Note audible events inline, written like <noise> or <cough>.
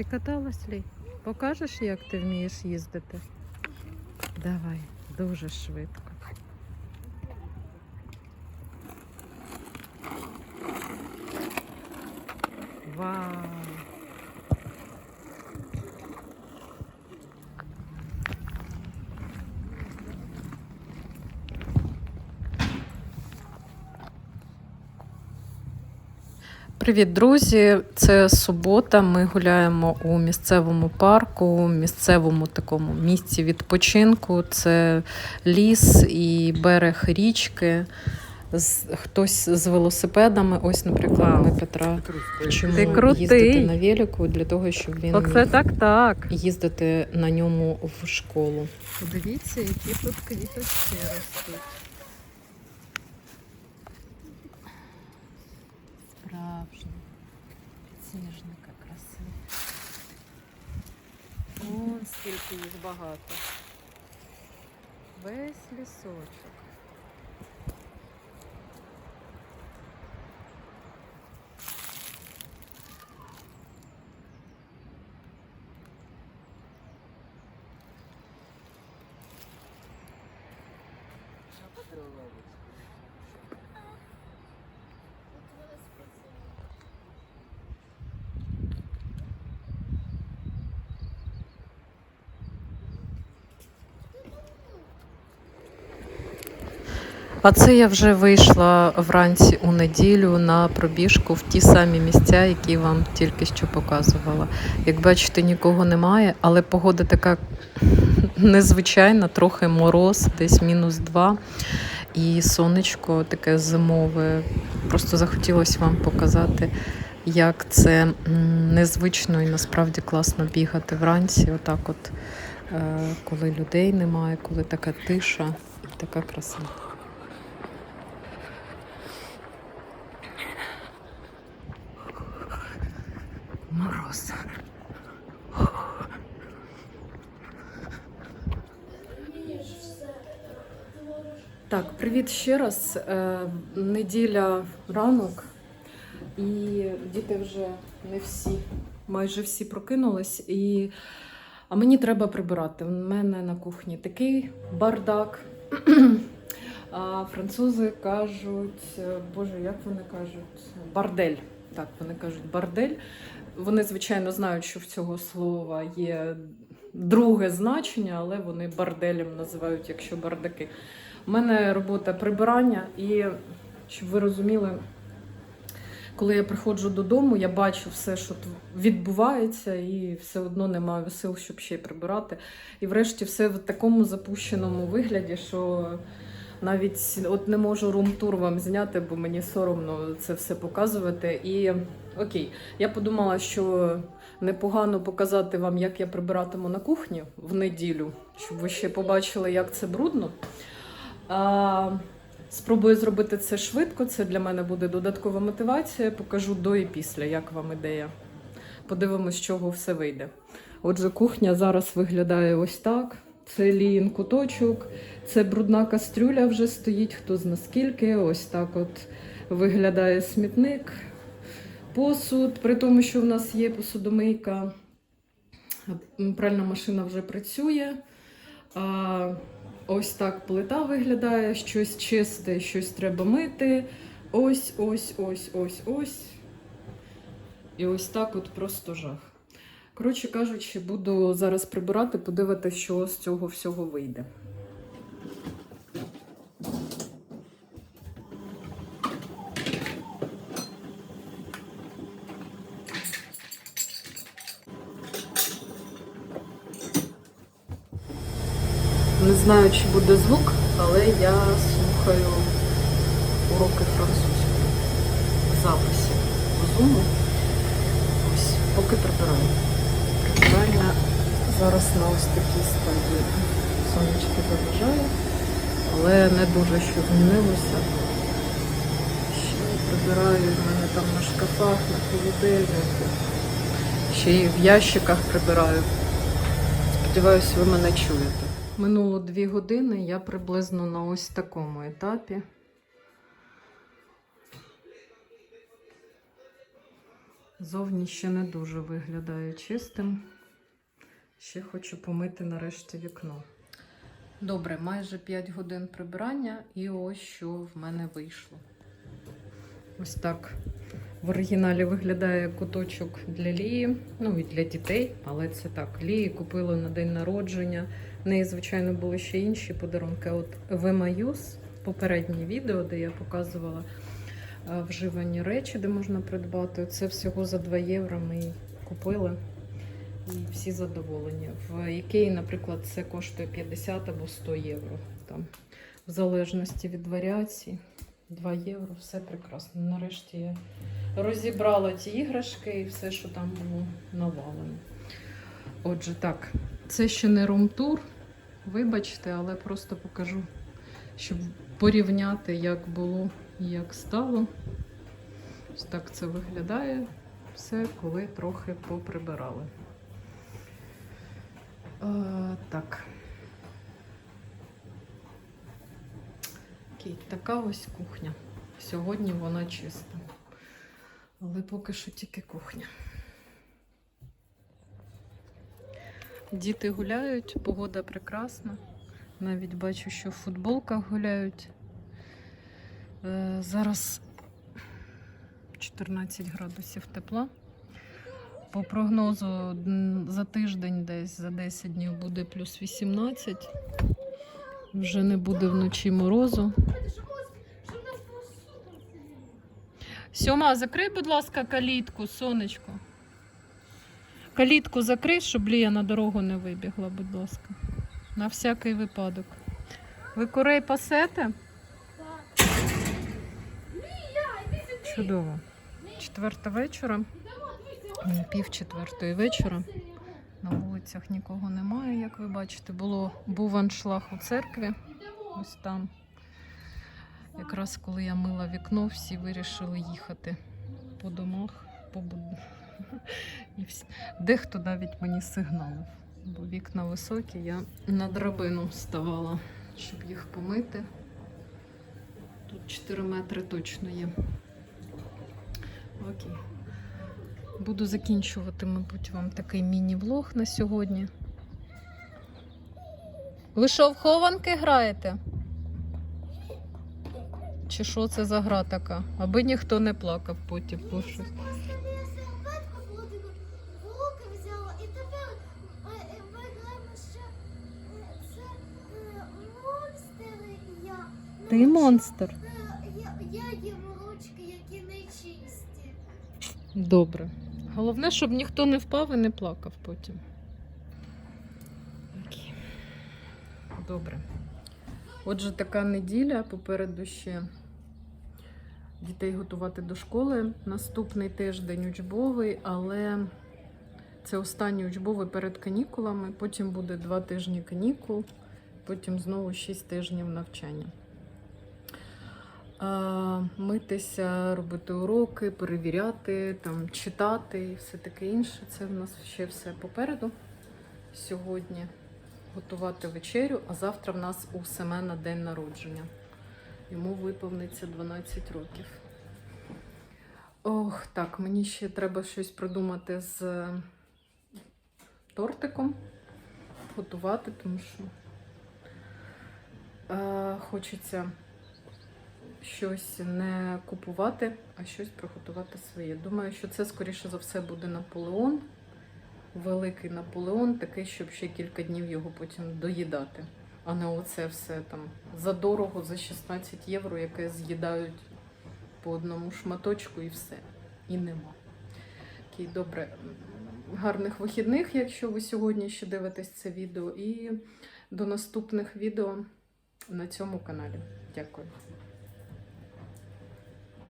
Ти каталась, Лі? Покажеш, як ти вмієш їздити? Давай, дуже швидко. Вау! Привіт, друзі! Це субота. Ми гуляємо у місцевому парку, місцевому такому місці відпочинку. Це ліс і берег річки. З- Хтось з велосипедами. Ось, наприклад, ми Петра вчимо Ти крутий. їздити на велику для того, щоб він Оце міг так так. їздити на ньому в школу. Подивіться, які тут квіточки ростуть. Справжні. Сніжника красиві. Вон скільки їх багато. Весь лісочок. А це я вже вийшла вранці у неділю на пробіжку в ті самі місця, які вам тільки що показувала. Як бачите, нікого немає, але погода така незвичайна, трохи мороз, десь мінус два. І сонечко таке зимове. Просто захотілося вам показати, як це незвично і насправді класно бігати вранці. Отак, от, е, коли людей немає, коли така тиша і така краса. Мороз. Так, привіт ще раз. Е, неділя ранок, і діти вже не всі, майже всі прокинулись. І... А мені треба прибирати. У мене на кухні такий бардак. <clears throat> А французи кажуть, е, боже, як вони кажуть? Бардель. Так, вони кажуть бардель. Вони, звичайно, знають, що в цього слова є друге значення, але вони барделем називають, якщо бардаки. У мене робота прибирання, і щоб ви розуміли, коли я приходжу додому, я бачу все, що відбувається, і все одно не маю сил, щоб ще й прибирати. І врешті все в такому запущеному вигляді, що навіть от не можу рум-тур вам зняти, бо мені соромно це все показувати. І окей, я подумала, що непогано показати вам, як я прибиратиму на кухні в неділю, щоб ви ще побачили, як це брудно. А, спробую зробити це швидко. Це для мене буде додаткова мотивація. Покажу до і після, як вам ідея. Подивимось, з чого все вийде. Отже, кухня зараз виглядає ось так. Це ліїн куточок, це брудна кастрюля вже стоїть, хто зна скільки. Ось так от виглядає смітник. Посуд, при тому, що в нас є посудомийка, пральна машина вже працює. А, ось так плита виглядає, щось чисте, щось треба мити. Ось, ось, ось, ось, ось. І ось так от просто жах. Коротше кажучи, буду зараз прибирати, подивитися, що з цього всього вийде. Не знаю, чи буде звук, але я слухаю уроки французької записі в Zoom. Ось, поки прибираю. Прибирання зараз на ось такій стадії. Сонечки заважає, але не дуже що змінилося. Ще прибираю в мене там на шкафах, на холодильнику. Ще й в ящиках прибираю. Сподіваюсь, ви мене чуєте. Минуло дві години, я приблизно на ось такому етапі. Зовні ще не дуже виглядає чистим. Ще хочу помити нарешті вікно. Добре, майже 5 годин прибирання, і ось що в мене вийшло. Ось так в оригіналі виглядає куточок для Лії, ну і для дітей, але це так. Лії купили на день народження. В неї, звичайно, були ще інші подарунки. От в попереднє відео, де я показувала вживані речі, де можна придбати. Це всього за 2 євро ми купили. І всі задоволені. В Ікеї, наприклад, це коштує 50 або 100 євро. Там, в залежності від варіацій. 2 євро, все прекрасно. Нарешті я розібрала ті іграшки і все, що там було навалено. Отже, так, це ще не румтур, вибачте, але просто покажу, щоб порівняти, як було і як стало. Ось так це виглядає все, коли трохи поприбирали. Е, так. Окей, така ось кухня. Сьогодні вона чиста. Але поки що тільки кухня. Діти гуляють, погода прекрасна. Навіть бачу, що в футболках гуляють. Е, зараз 14 градусів тепла. По прогнозу за тиждень, десь за 10 днів буде плюс 18. Вже не буде вночі морозу. Сьома, закрий, будь ласка, калітку, сонечко. Калітку закрий, щоб Лія на дорогу не вибігла, будь ласка. На всякий випадок. Ви курей пасете? Чудово. Четверта вечора. Пів четвертої вечора. На вулицях нікого немає, як ви бачите. Було, був аншлаг у церкві. Ось там. Якраз коли я мила вікно, всі вирішили їхати по домах, по буд- <laughs> І всі. Дехто навіть мені сигналив, бо вікна високі, я на драбину ставала, щоб їх помити. Тут 4 метри точно є. Окей. Буду закінчувати, мабуть, вам такий міні-влог на сьогодні. Ви що, в хованки граєте? Чи що це за гра така? Аби ніхто не плакав потім. бо. Я серветку буду в руки взяла і тепер е, е, ми граємо, що е, це е, монстри і я. Ну, Ти монстр. е, Я, їм ручки, які не чисті. Добре. Головне, щоб ніхто не впав і не плакав потім. Окей. Добре. Отже, така неділя попереду ще дітей готувати до школи. Наступний тиждень учбовий, але це останній учбовий перед канікулами. Потім буде два тижні канікул, потім знову 6 тижнів навчання. Митися, робити уроки, перевіряти, там, читати і все таке інше. Це в нас ще все попереду. Сьогодні готувати вечерю, а завтра в нас у Семена день народження. Йому виповниться 12 років. Ох, так, мені ще треба щось придумати з тортиком. Готувати, тому що е, хочеться щось не купувати, а щось приготувати своє. Думаю, що це, скоріше за все, буде Наполеон. Великий Наполеон, такий, щоб ще кілька днів його потім доїдати. А не оце все там за дорого, за 16 євро, яке з'їдають по одному шматочку і все. І нема. Окей, добре. Гарних вихідних, якщо ви сьогодні ще дивитесь це відео. І до наступних відео на цьому каналі. Дякую.